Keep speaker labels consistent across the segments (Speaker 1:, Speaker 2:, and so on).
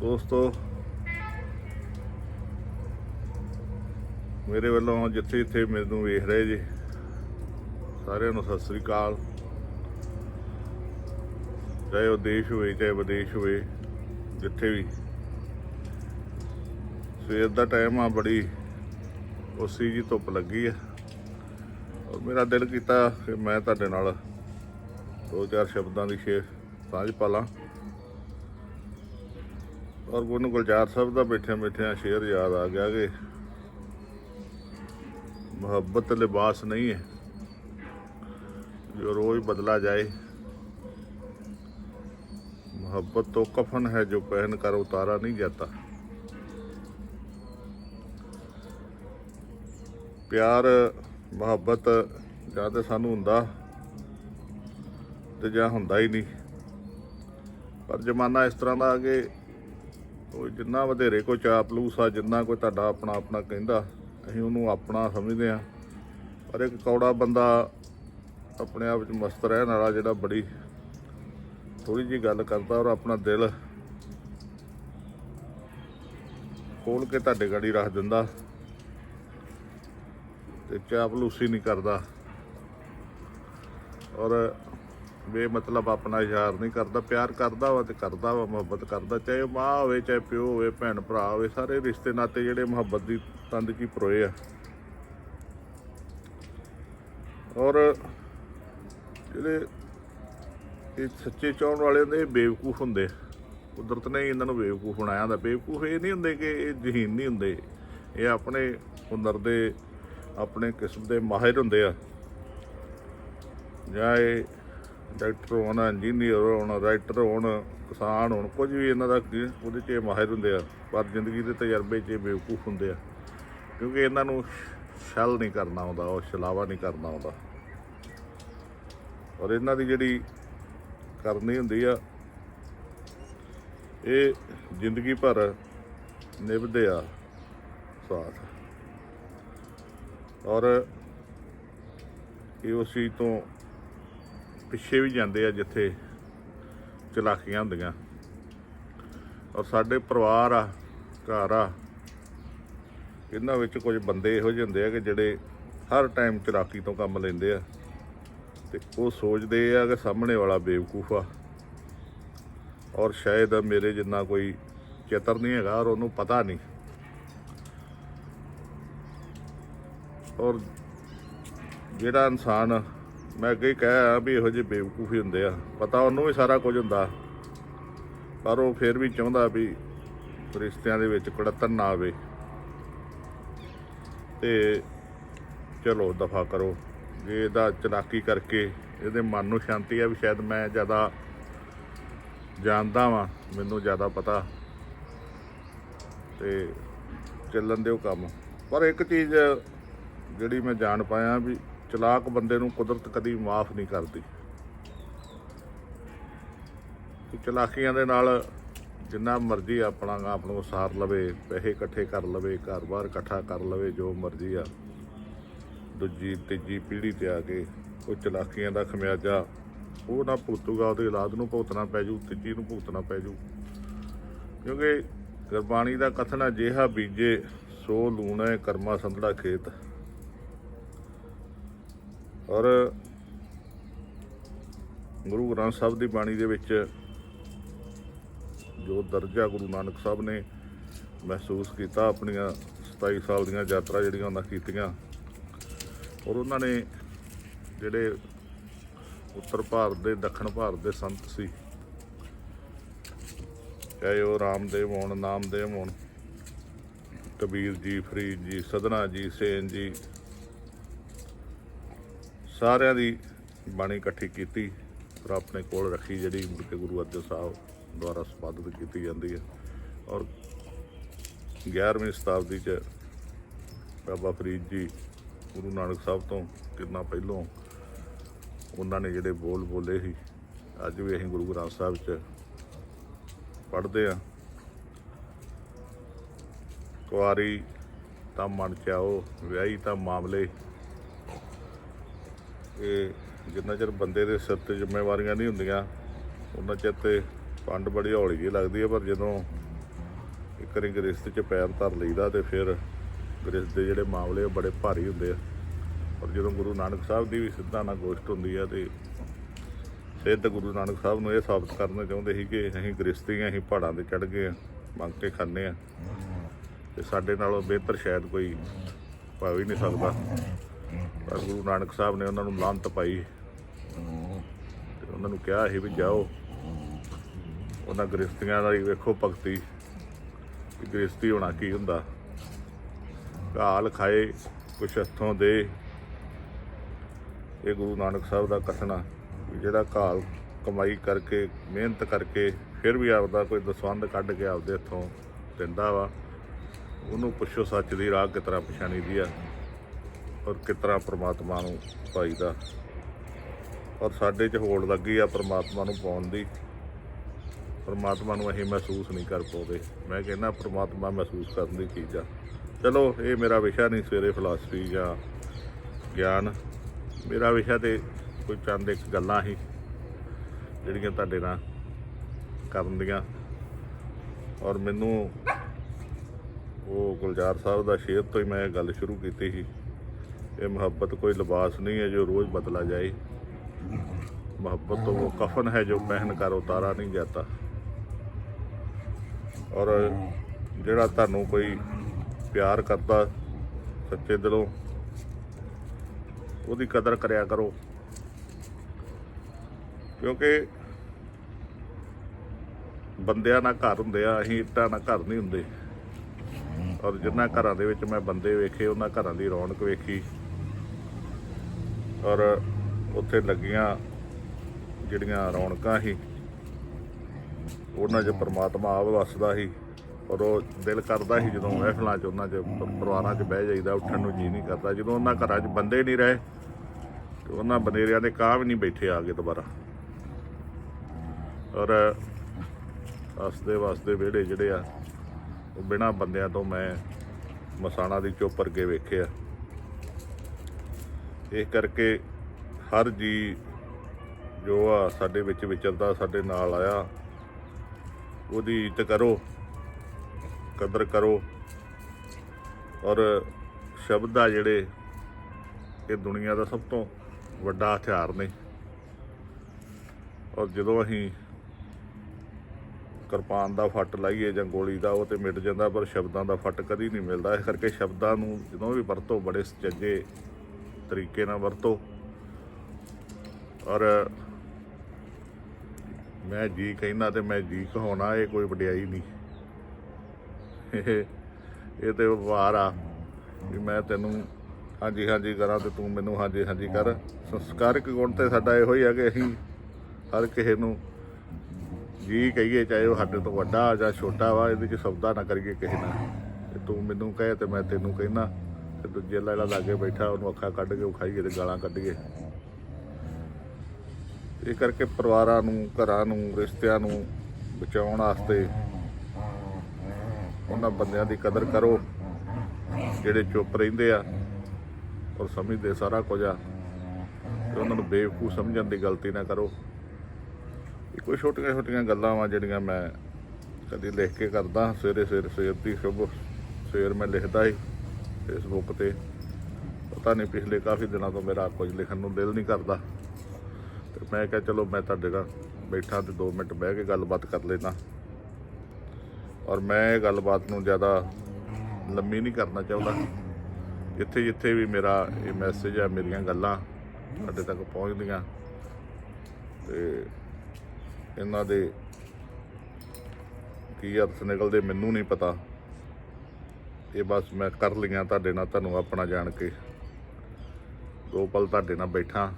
Speaker 1: ਦੋਸਤੋ, ਮੇਰੇ ਵੱਲੋਂ ਜਿੱਥੇ ਜਿੱਥੇ ਮੈਨੂੰ ਵੇਖ ਰਹੇ ਜੀ, ਸਾਰਿਆਂ ਨੂੰ ਸਤਿ ਸ੍ਰੀ ਅਕਾਲ। ਚਾਹੇ ਉਹ ਦੇਸ਼ ਹੋਵੇ, ਚਾਹੇ ਵਿਦੇਸ਼ ਹੋਵੇ, ਜਿੱਥੇ ਵੀ। ਸਵੇਰ ਦਾ ਟਾਈਮ ਆ, ਬੜੀ ਉਸੀ ਜੀ ਧੁੱਪ ਲੱਗੀ ਆ। ਔਰ ਮੇਰਾ ਦਿਲ ਕੀਤਾ ਕਿ ਮੈਂ ਤੁਹਾਡੇ ਨਾਲ ਦੋ ਚਾਰ ਸ਼ਬਦਾਂ ਦੀ ਸ਼ੇਅਰ ਸਾਂਝ ਪਾ ਲਾਂ। ਔਰ ਗੁਣ ਗੁਲਜ਼ਾਰ ਸਾਹਿਬ ਦਾ ਬੈਠਿਆਂ ਬੈਠਿਆਂ ਸ਼ੇਰ ਯਾਦ ਆ ਗਿਆ ਕਿ ਮੁਹੱਬਤ ਲਿਬਾਸ ਨਹੀਂ ਹੈ। ਜੋ ਰੋਜ਼ ਬਦਲਾ ਜਾਏ, ਮੁਹੱਬਤ ਤੋਂ ਕਫਨ ਹੈ ਜੋ ਪਹਿਨ ਕਰ ਉਤਾਰਾ ਨਹੀਂ ਜਾਂਦਾ। ਪਿਆਰ, ਮੁਹੱਬਤ ਜਾਂ ਤੇ ਸਾਨੂੰ ਹੁੰਦਾ ਤੇ ਜਾਂ ਹੁੰਦਾ ਹੀ ਨਹੀਂ। ਪਰ ਜ਼ਮਾਨਾ ਇਸ ਤਰ੍ਹਾਂ ਦਾ ਕਿ ਉਹ ਜਿੰਨਾ ਵਧੇਰੇ ਕੋਈ ਚਾਪਲੂਸ ਆ, ਜਿੰਨਾ ਕੋਈ ਤੁਹਾਡਾ ਆਪਣਾ ਆਪਣਾ ਕਹਿੰਦਾ, ਅਸੀਂ ਉਹਨੂੰ ਆਪਣਾ ਸਮਝਦੇ ਆ ਪਰ ਇੱਕ ਕੌੜਾ ਬੰਦਾ ਆਪਣੇ ਆਪ ਵਿੱਚ ਮਸਤ ਰਹਿਣ ਵਾਲਾ ਜਿਹੜਾ ਬੜੀ ਥੋੜੀ ਜੀ ਗੱਲ ਕਰਦਾ ਔਰ ਆਪਣਾ ਦਿਲ ਖੋਲ ਕੇ ਤੁਹਾਡੇ ਗਾੜੀ ਰੱਖ ਦਿੰਦਾ ਤੇ ਚਾਪਲੂਸੀ ਨਹੀਂ ਕਰਦਾ। ਔਰ ਬੇਮਤਲਬ ਆਪਣਾ ਇਸ਼ਾਰ ਨਹੀਂ ਕਰਦਾ, ਪਿਆਰ ਕਰਦਾ ਵਾ ਤੇ ਕਰਦਾ ਵਾ, ਮੁਹੱਬਤ ਕਰਦਾ, ਚਾਹੇ ਉਹ ਮਾਂ ਹੋਵੇ, ਚਾਹੇ ਪਿਓ ਹੋਵੇ, ਭੈਣ ਭਰਾ ਹੋਵੇ, ਸਾਰੇ ਰਿਸ਼ਤੇ ਨਾਤੇ ਜਿਹੜੇ ਮੁਹੱਬਤ ਦੀ ਤੰਦ ਕੀ ਪਰੋਏ ਆ ਔਰ ਜਿਹੜੇ ਇਹ ਸੱਚੇ ਚਾਹਣ ਵਾਲੇ ਹੁੰਦੇ ਇਹ ਬੇਵਕੂਫ ਹੁੰਦੇ ਆ। ਕੁਦਰਤ ਨੇ ਇਹਨਾਂ ਨੂੰ ਬੇਵਕੂਫ ਬਣਾਇਆ ਹੁੰਦਾ ਬੇਵਕੂਫ ਇਹ ਨਹੀਂ ਹੁੰਦੇ ਕਿ ਇਹ ਜਹੀਨ ਨਹੀਂ ਹੁੰਦੇ, ਇਹ ਆਪਣੇ ਹੁਨਰ ਦੇ, ਆਪਣੇ ਕਿਸਮ ਦੇ ਮਾਹਿਰ ਹੁੰਦੇ ਆ ਜਾਂ ਇਹ ਡਾਕਟਰ ਹੋਣ ਇੰਜੀਨੀਅਰ ਹੋਣ ਰਾਈਟਰ ਹੋਣ, ਕਿਸਾਨ ਹੋਣ, ਕੁਝ ਵੀ ਇਹਨਾਂ ਦਾ ਉਹਦੇ 'ਚ ਇਹ ਮਾਹਿਰ ਹੁੰਦੇ ਆ, ਪਰ ਜ਼ਿੰਦਗੀ ਦੇ ਤਜਰਬੇ 'ਚ ਇਹ ਬੇਵਕੂਫ ਹੁੰਦੇ ਆ। ਕਿਉਂਕਿ ਇਹਨਾਂ ਨੂੰ ਛਲ ਨਹੀਂ ਕਰਨਾ ਆਉਂਦਾ, ਉਹ ਛਲਾਵਾ ਨਹੀਂ ਕਰਨਾ ਆਉਂਦਾ। ਔਰ ਇਹਨਾਂ ਦੀ ਜਿਹੜੀ ਕਰਨੀ ਹੁੰਦੀ ਆ, ਇਹ ਜ਼ਿੰਦਗੀ ਭਰ ਨਿਭਦੇ ਆ ਸਾਥ। ਔਰ ਇਹ ਉਸ ਚੀਜ਼ ਤੋਂ ਪਿੱਛੇ ਵੀ ਜਾਂਦੇ ਆ ਜਿੱਥੇ ਚਲਾਕੀਆਂ ਹੁੰਦੀਆਂ। ਔਰ ਸਾਡੇ ਪਰਿਵਾਰ ਆ, ਘਰ ਆ, ਇਹਨਾਂ ਵਿੱਚ ਕੁਝ ਬੰਦੇ ਇਹੋ ਜਿਹੇ ਹੁੰਦੇ ਆ ਕਿ ਜਿਹੜੇ ਹਰ ਟਾਈਮ ਚਲਾਕੀ ਤੋਂ ਕੰਮ ਲੈਂਦੇ ਆ। ਤੇ ਉਹ ਸੋਚਦੇ ਆ ਕਿ ਸਾਹਮਣੇ ਵਾਲਾ ਬੇਵਕੂਫ ਆ। ਔਰ ਸ਼ਾਇਦ ਮੇਰੇ ਜਿੰਨਾ ਕੋਈ ਚੇਤਰ ਨਹੀਂ ਹੈਗਾ ਔਰ ਉਹਨੂੰ ਪਤਾ ਨਹੀਂ। ਔਰ ਜਿਹੜਾ ਇਨਸਾਨ ਮੈਂ ਅੱਗੇ ਹੀ ਕਹਿਆ ਵੀ ਇਹੋ ਜਿਹੇ ਬੇਵਕੂਫੀ ਹੁੰਦੇ ਆ। ਪਤਾ ਉਹਨੂੰ ਵੀ ਸਾਰਾ ਕੁਝ ਹੁੰਦਾ। ਪਰ ਉਹ ਫਿਰ ਵੀ ਚਾਹੁੰਦਾ ਵੀ ਰਿਸ਼ਤਿਆਂ ਦੇ ਵਿੱਚ ਕੁੜਤਨ ਨਾ ਆਵੇ। ਤੇ ਚਲੋ ਦਫਾ ਕਰੋ। ਜੇ ਇਹਦਾ ਚਲਾਕੀ ਕਰਕੇ ਇਹਦੇ ਮਨ ਨੂੰ ਸ਼ਾਂਤੀ ਆ ਵੀ ਸ਼ਾਇਦ ਮੈਂ ਜ਼ਿਆਦਾ ਜਾਣਦਾ ਵਾਂ, ਮੈਨੂੰ ਜ਼ਿਆਦਾ ਪਤਾ। ਤੇ ਚੱਲਣ ਦਿਓ ਕੰਮ। ਪਰ ਇੱਕ ਚੀਜ਼ ਜਿਹੜੀ ਮੈਂ ਜਾਣ ਪਾਇਆ ਵੀ ਚਲਾਕ ਬੰਦੇ ਨੂੰ ਕੁਦਰਤ ਕਦੀ ਮਾਫ ਨਹੀਂ ਕਰਦੀ। ਚਲਾਕੀਆਂ ਦੇ ਨਾਲ ਜਿੰਨਾ ਮਰਜ਼ੀ ਆਪਣਾ ਆਪ ਨੂੰ ਸਾਰ ਲਵੇ, ਪੈਸੇ ਇਕੱਠੇ ਕਰ ਲਵੇ, ਘਰ-ਬਾਰ ਇਕੱਠਾ ਕਰ ਲਵੇ, ਜੋ ਮਰਜ਼ੀ ਆ। ਦੂਜੀ, ਤੀਜੀ ਪੀੜ੍ਹੀ ਤੇ ਆ ਕੇ ਉਹ ਚਲਾਕੀਆਂ ਦਾ ਖਮਿਆਜਾ ਉਹ ਨਾ ਭੁਗਤੂਗਾ, ਉਹਦੇ ਔਲਾਦ ਨੂੰ ਭੁਗਤਣਾ ਪੈ ਜੂ ਤੀਜੀ ਨੂੰ ਭੁਗਤਣਾ ਪੈ ਜੂ ਕਿਉਂਕਿ ਗੁਰਬਾਣੀ ਦਾ ਕਥਨ ਅਜਿਹਾ ਬੀਜੇ, ਸੋ ਲੂਣਾ ਕਰਮਾ ਸੰਧੜਾ ਖੇਤ। ਔਰ ਗੁਰੂ ਗ੍ਰੰਥ ਸਾਹਿਬ ਦੀ ਬਾਣੀ ਦੇ ਵਿੱਚ ਜੋ ਦਰਜਾ ਗੁਰੂ ਨਾਨਕ ਸਾਹਿਬ ਨੇ ਮਹਿਸੂਸ ਕੀਤਾ, ਆਪਣੀਆਂ 27 ਸਾਲ ਦੀਆਂ ਯਾਤਰਾ ਜਿਹੜੀਆਂ ਉਹਨਾਂ ਕੀਤੀਆਂ ਔਰ ਉਹਨਾਂ ਨੇ ਜਿਹੜੇ ਉੱਤਰ ਭਾਰਤ ਦੇ, ਦੱਖਣ ਭਾਰਤ ਦੇ ਸੰਤ ਸੀ, ਚਾਹੇ ਉਹ ਰਾਮਦੇਵ ਹੋਣ, ਨਾਮਦੇਵ ਹੋਣ, ਕਬੀਰ ਜੀ, ਫਰੀਦ ਜੀ, ਸਦਨਾ ਜੀ, ਸੇਨ ਜੀ ਸਾਰਿਆਂ ਦੀ ਬਾਣੀ ਇਕੱਠੀ ਕੀਤੀ ਔਰ ਆਪਣੇ ਕੋਲ ਰੱਖੀ ਜਿਹੜੀ ਮੁੜ ਗੁਰੂ ਅਰਜਨ ਸਾਹਿਬ ਦੁਆਰਾ ਸੰਪਾਦਿਤ ਕੀਤੀ ਜਾਂਦੀ ਹੈ। ਔਰ 11ਵੀਂ ਸ਼ਤਾਬਦੀ ਚ ਬਾਬਾ ਫਰੀਦ ਜੀ ਗੁਰੂ ਨਾਨਕ ਸਾਹਿਬ ਤੋਂ ਕਿੰਨਾ ਪਹਿਲੋਂ ਉਹਨਾਂ ਨੇ ਜਿਹੜੇ ਬੋਲ ਬੋਲੇ ਸੀ, ਅੱਜ ਵੀ ਅਸੀਂ ਗੁਰੂ ਗ੍ਰੰਥ ਸਾਹਿਬ ਚ ਪੜ੍ਹਦੇ ਆ ਕੁਆਰੀ ਤਾਂ ਮਨ ਚਾਓ ਵਿਆਹੀ ਤਾਂ ਮਾਮਲੇ ਇਹ ਜਿੰਨਾ ਚਿਰ ਬੰਦੇ ਦੇ ਸਿਰ ਤੇ ਜ਼ਿੰਮੇਵਾਰੀਆਂ ਨਹੀਂ ਹੁੰਦੀਆਂ ਉਹਨਾਂ ਚਿਰ ਤੇ ਪੰਡ ਬੜੀ ਹੌਲੀ ਜਿਹੀ ਲੱਗਦੀ ਹੈ ਪਰ ਜਦੋਂ ਇੱਕ ਵਾਰੀ ਗ੍ਰਸਤ 'ਚ ਪੈਰ ਧਰ ਲਈਦਾ ਤੇ ਫਿਰ ਗ੍ਰਿਸ਼ਤ ਦੇ ਜਿਹੜੇ ਮਾਮਲੇ ਉਹ ਬੜੇ ਭਾਰੀ ਹੁੰਦੇ ਆ। ਔਰ ਜਦੋਂ ਗੁਰੂ ਨਾਨਕ ਸਾਹਿਬ ਦੀ ਵੀ ਸਿੱਧਾ ਨਾਲ ਗੋਸ਼ਟ ਹੁੰਦੀ ਆ ਤੇ ਸਿੱਧ ਗੁਰੂ ਨਾਨਕ ਸਾਹਿਬ ਨੂੰ ਇਹ ਸਾਬਤ ਕਰਨਾ ਚਾਹੁੰਦੇ ਸੀ ਕਿ ਅਸੀਂ ਗ੍ਰਿਸ਼ਤੀ ਗ੍ਰਸਤੀਆਂ ਅਸੀਂ ਪਹਾੜਾਂ ਤੇ ਚੜ ਗਏ ਆ, ਮੰਗ ਕੇ ਖਾਂਦੇ ਆ। ਤੇ ਸਾਡੇ ਨਾਲੋਂ ਬਿਹਤਰ ਸ਼ਾਇਦ ਕੋਈ ਭਾਵ ਹੀ ਨਹੀਂ ਸਕਦਾ। ਪਰ ਗੁਰੂ ਨਾਨਕ ਸਾਹਿਬ ਨੇ ਉਹਨਾਂ ਨੂੰ ਲਾਂਤ ਪਾਈ। ਤੇ ਉਹਨਾਂ ਨੂੰ ਕਿਹਾ ਸੀ ਵੀ ਜਾਓ। ਉਹਨਾਂ ਗ੍ਰਸਤੀਆਂ ਦਾ ਹੀ ਵੇਖੋ ਭਗਤੀ ਕਿ ਗ੍ਰਸਤੀ ਹੋਣਾ ਕੀ ਹੁੰਦਾ। ਘਾਲ ਖਾਏ, ਕੁਛ ਹੱਥੋਂ ਦੇ। ਇਹ ਗੁਰੂ ਨਾਨਕ ਸਾਹਿਬ ਦਾ ਕਥਨਾ ਜਿਹੜਾ ਘਾਲ ਕਮਾਈ ਕਰਕੇ, ਮਿਹਨਤ ਕਰਕੇ ਫਿਰ ਵੀ ਆਪਦਾ ਕੋਈ ਦਸਵੰਦ ਕੱਢ ਕੇ ਆਪਦੇ ਹੱਥੋਂ ਦਿੰਦਾ ਵਾ, ਉਹਨੂੰ ਪੁੱਛੋ ਸੱਚ ਦੀ ਰਾਹ ਕਿਸ ਤਰ੍ਹਾਂ ਪਛਾਣੀ ਦੀ ਆ। ਔਰ ਕਿਸ ਤਰ੍ਹਾਂ ਪ੍ਰਮਾਤਮਾ ਨੂੰ ਪਾਈਦਾ ਔਰ ਸਾਡੇ 'ਚ ਹੋੜ ਲੱਗੀ ਆ ਪ੍ਰਮਾਤਮਾ ਨੂੰ ਪਾਉਣ ਦੀ। ਪਰਮਾਤਮਾ ਨੂੰ ਅਸੀਂ ਮਹਿਸੂਸ ਨਹੀਂ ਕਰ ਪਾਉਂਦੇ। ਮੈਂ ਕਹਿੰਦਾ ਪਰਮਾਤਮਾ ਮਹਿਸੂਸ ਕਰਨ ਦੀ ਚੀਜ਼ ਆ। ਚਲੋ, ਇਹ ਮੇਰਾ ਵਿਸ਼ਾ ਨਹੀਂ, ਸਵੇਰੇ ਫਿਲਾਸਫੀ ਜਾਂ ਗਿਆਨ। ਮੇਰਾ ਵਿਸ਼ਾ ਤੇ ਕੋਈ ਚੰਦ ਇੱਕ ਗੱਲਾਂ ਹੀ, ਜਿਹੜੀਆਂ ਤੁਹਾਡੇ ਨਾਲ ਕਰਨ ਦੀਆਂ। ਔਰ ਮੈਨੂੰ ਉਹ ਗੁਲਜ਼ਾਰ ਸਾਹਿਬ ਦਾ ਸ਼ੇਰ ਤੋਂ ਹੀ ਮੈਂ ਇਹ ਗੱਲ ਸ਼ੁਰੂ ਕੀਤੀ ਸੀ। ਇਹ ਮੁਹੱਬਤ ਕੋਈ ਲਿਬਾਸ ਨਹੀਂ ਹੈ ਜੋ ਰੋਜ਼ ਬਦਲਾ ਜਾਏ मोहब्बत तो वो कफन है जो पहन कर उतारा नहीं जाता ਔਰ ਜਿਹੜਾ ਤੁਹਾਨੂੰ ਕੋਈ ਪਿਆਰ ਕਰਦਾ ਸੱਚੇ ਦਿਲੋਂ ਉਹਦੀ ਕਦਰ ਕਰਿਆ ਕਰੋ ਕਿਉਂਕਿ ਬੰਦਿਆਂ ਨਾਲ ਘਰ ਹੁੰਦੇ ਆ ਅਸੀਂ ਇੱਟਾਂ ਨਾਲ ਘਰ ਨਹੀਂ ਹੁੰਦੇ ਔਰ ਜਿੰਨਾ ਘਰਾਂ ਦੇ ਵਿੱਚ ਮੈਂ ਬੰਦੇ ਵੇਖੇ ਉਹਨਾਂ ਘਰਾਂ ਦੀ ਰੌਣਕ ਵੇਖੀ ਔਰ ਉੱਥੇ ਲੱਗੀਆਂ ਜਿਹੜੀਆਂ ਰੌਣਕਾਂ ਸੀ ਉਹਨਾਂ 'ਚ ਪ੍ਰਮਾਤਮਾ ਆਪ ਵਸਦਾ ਸੀ ਔਰ ਉਹ ਦਿਲ ਕਰਦਾ ਸੀ ਜਦੋਂ ਮਹਿਫਲਾਂ 'ਚ ਉਹਨਾਂ 'ਚ ਪਰਿਵਾਰਾਂ 'ਚ ਬਹਿ ਜਾਈਦਾ ਉੱਠਣ ਨੂੰ ਜੀ ਨਹੀਂ ਕਰਦਾ। ਜਦੋਂ ਉਹਨਾਂ ਘਰਾਂ 'ਚ ਬੰਦੇ ਨਹੀਂ ਰਹੇ ਤੇ ਉਹਨਾਂ ਬਨੇਰਿਆਂ ਦੇ ਕਾਂ ਵੀ ਨਹੀਂ ਬੈਠੇ ਆ ਕੇ ਦੁਬਾਰਾ। ਔਰ ਹੱਸਦੇ ਵਸਦੇ ਵਿਹੜੇ ਜਿਹੜੇ ਆ ਉਹ ਬਿਨਾਂ ਬੰਦਿਆਂ ਤੋਂ ਮੈਂ ਮਸਾਣਾ ਦੀ ਚੋਪਰ ਕੇ ਵੇਖਿਆ ਇਸ ਕਰਕੇ ਹਰ ਜੀ ਜੋ ਆ ਸਾਡੇ ਵਿੱਚ ਵਿਚਰਦਾ ਸਾਡੇ ਨਾਲ ਆਇਆ, ਉਹਦੀ ਇੱਜ਼ਤ ਕਰੋ, ਕਦਰ ਕਰੋ। ਔਰ ਸ਼ਬਦ ਆ ਜਿਹੜੇ, ਇਹ ਦੁਨੀਆ ਦਾ ਸਭ ਤੋਂ ਵੱਡਾ ਹਥਿਆਰ ਨੇ। ਔਰ ਜਦੋਂ ਅਸੀਂ ਕਿਰਪਾਨ ਦਾ ਫੱਟ ਲਾਈਏ ਜਾਂ ਗੋਲੀ ਦਾ, ਉਹ ਤੇ ਮਿਟ ਜਾਂਦਾ, ਪਰ ਸ਼ਬਦਾਂ ਦਾ ਫੱਟ ਕਦੀ ਨਹੀਂ ਮਿਲਦਾ। ਇਸ ਕਰਕੇ ਸ਼ਬਦਾਂ ਨੂੰ ਜਦੋਂ ਵੀ ਵਰਤੋ ਬੜੇ ਸੁਚੱਜੇ ਤਰੀਕੇ ਨਾਲ ਵਰਤੋ। ਔਰ ਮੈਂ ਜੀ ਕਹਿੰਦਾ ਤੇ ਮੈਂ ਜੀ ਕਹਾਉਣਾ, ਇਹ ਕੋਈ ਵਡਿਆਈ ਨਹੀਂ। ਇਹ ਇਹ ਤੇ ਵਪਾਰ ਆ ਵੀ ਮੈਂ ਤੈਨੂੰ ਹਾਂਜੀ ਹਾਂਜੀ ਕਰਾਂ ਤੇ ਤੂੰ ਮੈਨੂੰ ਹਾਂਜੀ ਹਾਂਜੀ ਕਰ। ਸੰਸਕਾਰਿਕ ਗੁਣ ਤੇ ਸਾਡਾ ਇਹੋ ਹੀ ਆ ਕਿ ਅਸੀਂ ਹਰ ਕਿਸੇ ਨੂੰ ਜੀ ਕਹੀਏ, ਚਾਹੇ ਉਹ ਸਾਡੇ ਤੋਂ ਵੱਡਾ ਜਾਂ ਛੋਟਾ ਵਾ, ਇਹਦੇ ਚ ਸੌਦਾ ਨਾ ਕਰੀਏ ਕਿਸੇ ਨਾਲ। ਤੂੰ ਮੈਨੂੰ ਕਹੇ ਤੇ ਮੈਂ ਤੈਨੂੰ ਕਹਿਣਾ ਤੇ ਦੂਜੇ ਲੈਲਾ ਲਾਗੇ ਬੈਠਾ, ਉਹਨੂੰ ਅੱਖਾਂ ਕੱਢ ਕੇ, ਉਹ ਖਾਈਏ ਤੇ ਗਾਲਾਂ ਕੱਢੀਏ। ਇਹ ਕਰਕੇ ਪਰਿਵਾਰਾਂ ਨੂੰ, ਘਰਾਂ ਨੂੰ, ਰਿਸ਼ਤਿਆਂ ਨੂੰ ਬਚਾਉਣ ਵਾਸਤੇ ਉਹਨਾਂ ਬੰਦਿਆਂ ਦੀ ਕਦਰ ਕਰੋ। ਜਿਹੜੇ ਚੁੱਪ ਰਹਿੰਦੇ ਆ, ਔਰ ਸਮਝਦੇ ਸਾਰਾ ਕੁਝ ਆ, ਤੇ ਉਹਨਾਂ ਨੂੰ ਬੇਵਕੂਫ ਸਮਝਣ ਦੀ ਗਲਤੀ ਨਾ ਕਰੋ। ਇਹ ਕੋਈ ਛੋਟੀਆਂ ਛੋਟੀਆਂ ਗੱਲਾਂ ਵਾ ਜਿਹੜੀਆਂ ਮੈਂ ਕਦੀ ਲਿਖ ਕੇ ਕਰਦਾ। ਸਵੇਰੇ ਸਵੇਰੇ ਸਵੇਰ ਦੀ ਸ਼ੁਭ, ਸਵੇਰ ਮੈਂ ਲਿਖਦਾ ਹੀ ਫੇਸਬੁੱਕ ਤੇ। ਪਤਾ ਨਹੀਂ ਪਿਛਲੇ ਕਾਫੀ ਦਿਨਾਂ ਤੋਂ ਮੇਰਾ ਕੁਝ ਲਿਖਣ ਨੂੰ ਦਿਲ ਨਹੀਂ ਕਰਦਾ। ਤੇ ਮੈਂ ਕਿਹਾ ਚਲੋ ਮੈਂ ਤੁਹਾਡੇ ਨਾਲ ਬੈਠਾ ਤੇ 2 ਮਿੰਟ ਬਹਿ ਕੇ ਗੱਲਬਾਤ ਕਰ ਲੈਣਾ ਔਰ ਮੈਂ ਇਹ ਗੱਲਬਾਤ ਨੂੰ ਜ਼ਿਆਦਾ ਲੰਮੀ ਨਹੀਂ ਕਰਨਾ ਚਾਹੁੰਦਾ। ਜਿੱਥੇ ਜਿੱਥੇ ਵੀ ਮੇਰਾ ਇਹ ਮੈਸੇਜ ਆ ਮੇਰੀਆਂ ਗੱਲਾਂ ਸਾਡੇ ਤੱਕ ਪਹੁੰਚਦੀਆਂ। ਤੇ ਇਹਨਾਂ ਦੇ ਕੀ ਅਰਥ ਨਿਕਲਦੇ ਮੈਨੂੰ ਨਹੀਂ ਪਤਾ। ਇਹ ਬਸ ਮੈਂ ਕਰ ਲਈਆਂ ਤੁਹਾਡੇ ਨਾਲ, ਤੁਹਾਨੂੰ ਆਪਣਾ ਜਾਣ ਕੇ। ਦੋ ਪਲ ਤੁਹਾਡੇ ਨਾਲ ਬੈਠਾ।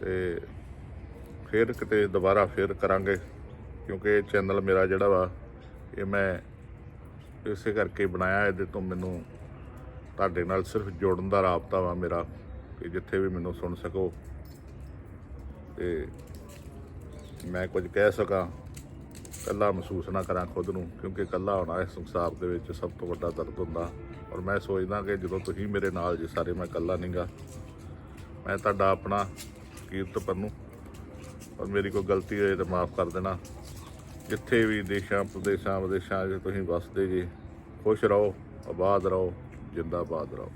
Speaker 1: ਤੇ ਫਿਰ ਕਿਤੇ ਦੁਬਾਰਾ ਫਿਰ ਕਰਾਂਗੇ, ਕਿਉਂਕਿ ਇਹ ਚੈਨਲ ਮੇਰਾ ਜਿਹੜਾ ਵਾ, ਇਹ ਮੈਂ ਇਸੇ ਕਰਕੇ ਬਣਾਇਆ, ਇਹਦੇ ਤੋਂ ਮੈਨੂੰ ਤੁਹਾਡੇ ਨਾਲ ਸਿਰਫ ਜੋੜਨ ਦਾ ਰਾਬਤਾ ਵਾ ਮੇਰਾ, ਕਿ ਜਿੱਥੇ ਵੀ ਮੈਨੂੰ ਸੁਣ ਸਕੋ। ਤੇ ਮੈਂ ਕੁਝ ਕਹਿ ਸਕਾਂ। ਇਕੱਲਾ ਮਹਿਸੂਸ ਨਾ ਕਰਾਂ ਖੁਦ ਨੂੰ, ਕਿਉਂਕਿ ਇਕੱਲਾ ਹੋਣਾ ਇਸ ਸੰਸਾਰ ਦੇ ਵਿੱਚ ਸਭ ਤੋਂ ਵੱਡਾ ਦਰਦ ਹੁੰਦਾ। ਔਰ ਮੈਂ ਸੋਚਦਾ ਕਿ ਜਦੋਂ ਤੁਸੀਂ ਮੇਰੇ ਨਾਲ ਜੇ ਸਾਰੇ, ਮੈਂ ਕੱਲਾ ਨਹੀਂਗਾ ਮੈਂ ਤੁਹਾਡਾ ਆਪਣਾ ਕੀਰਤ ਪੰਨੂ। ਔਰ ਮੇਰੀ ਕੋਈ ਗਲਤੀ ਹੋਏ ਤਾਂ ਮਾਫ ਕਰ ਦੇਣਾ। ਜਿੱਥੇ ਵੀ ਦੇਸ਼ਾਂ, ਪ੍ਰਦੇਸ਼ਾਂ, ਵਿਦੇਸ਼ਾਂ 'ਚ ਤੁਸੀਂ ਵਸਦੇ ਜੀ, ਖੁਸ਼ ਰਹੋ, ਆਬਾਦ ਰਹੋ, ਜਿੰਦਾਬਾਦ ਰਹੋ।